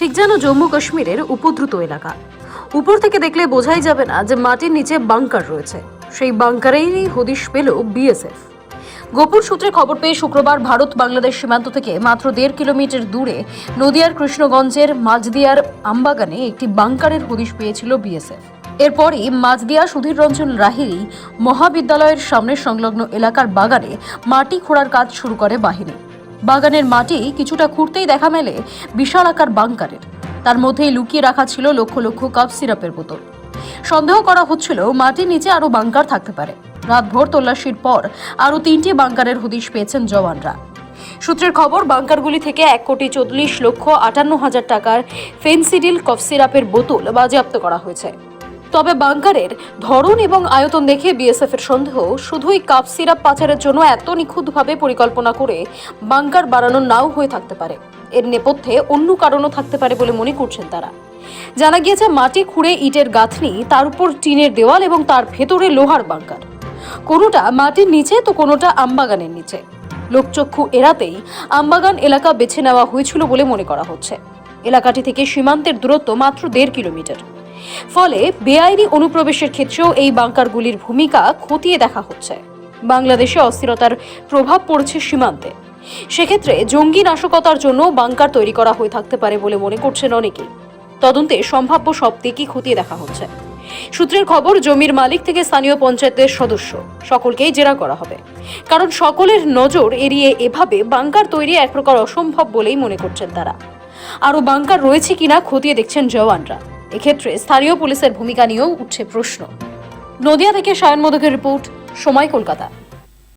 ঠিক যেন জম্মু কাশ্মীরের উপদ্রুত এলাকা। উপর থেকে দেখলে বোঝাই যাবে না যে মাটির নিচে বাংকার রয়েছে। সেই বাংকারেই হদিশ পেল বিএসএফ। গোপন সূত্রে খবর পেয়ে শুক্রবার ভারত বাংলাদেশ সীমান্ত থেকে মাত্র দেড় কিলোমিটার দূরে নদিয়ার কৃষ্ণগঞ্জের মাঝদিয়ার আমবাগানে একটি বাংকারের হদিশ পেয়েছিল বিএসএফ। এরপরই মাঝদিয়া সুধীর রঞ্জন রাহিরি মহাবিদ্যালয়ের সামনে সংলগ্ন এলাকার বাগানে মাটি খোঁড়ার কাজ শুরু করে বাহিনী। বাগানের মাটি কিছুটা খুঁড়তেই দেখা মেলে বিশাল আকার বাংকারের। তার মধ্যেই লুকিয়ে রাখা ছিল লক্ষ লক্ষ কাপ সিরাপের বোতল। সন্দেহ করা হচ্ছিল মাটির নিচে আরও বাংকার থাকতে পারে। রাতভর তল্লাশির পর আরও তিনটি বাংকারের হদিশ পেয়েছেন জওয়ানরা। সূত্রের খবর, বাংকারগুলি থেকে এক কোটি চল্লিশ লক্ষ আটান্ন হাজার টাকার ফেন্সিডিল কফ সিরাপের বোতল বাজেয়াপ্ত করা হয়েছে। তবে বাংকারের ধরন এবং আয়তন দেখে বিএসএফ এর সন্দেহ, শুধুই কাপ সিরাপ পাচারের জন্য এত নিখুঁতভাবে পরিকল্পনা করে বাংকার বাড়ানো নাও হয়ে থাকতে পারে। এর নেপথ্যে অন্য কারণও থাকতে পারে বলে মনে করছেন তারা। জানা গিয়েছে, মাটি খুঁড়ে ইটের গাঁথনি, তার উপর টিনের দেওয়াল এবং তার ভেতরে লোহার বাংকার। কোনোটা মাটির নিচে, তো কোনোটা আমবাগানের নিচে। লোকচক্ষু এড়াতেই আমবাগান এলাকা বেছে নেওয়া হয়েছিল বলে মনে করা হচ্ছে। এলাকাটি থেকে সীমান্তের দূরত্ব মাত্র দেড় কিলোমিটার। ফলে বেআইনি অনুপ্রবেশের ক্ষেত্রেও এই বাংকারগুলির ভূমিকা খতিয়ে দেখা হচ্ছে। বাংলাদেশে অস্থিরতার প্রভাব পড়ছে সীমান্তে। সেক্ষেত্রে জঙ্গি নাশকতার জন্য বাংকার তৈরি করা হয়ে থাকতে পারে বলে মনে করছেন অনেকেই। তদন্তে সম্ভাব্য সব দিকই খতিয়ে দেখা হচ্ছে। সূত্রের খবর, জমির মালিক থেকে স্থানীয় পঞ্চায়েতের সদস্য। সকলকেই জেরা করা হবে। কারণ সকলের নজর এড়িয়ে এভাবে বাংকার তৈরি এক প্রকার অসম্ভব বলেই মনে করছেন তারা। আরও বাংকার রয়েছে কিনা খতিয়ে দেখছেন জওয়ানরা। এক্ষেত্রে স্থানীয় পুলিশের ভূমিকা নিয়েও উঠছে প্রশ্ন। নদিয়া থেকে সায়ন মদকের রিপোর্ট সময় কলকাতা।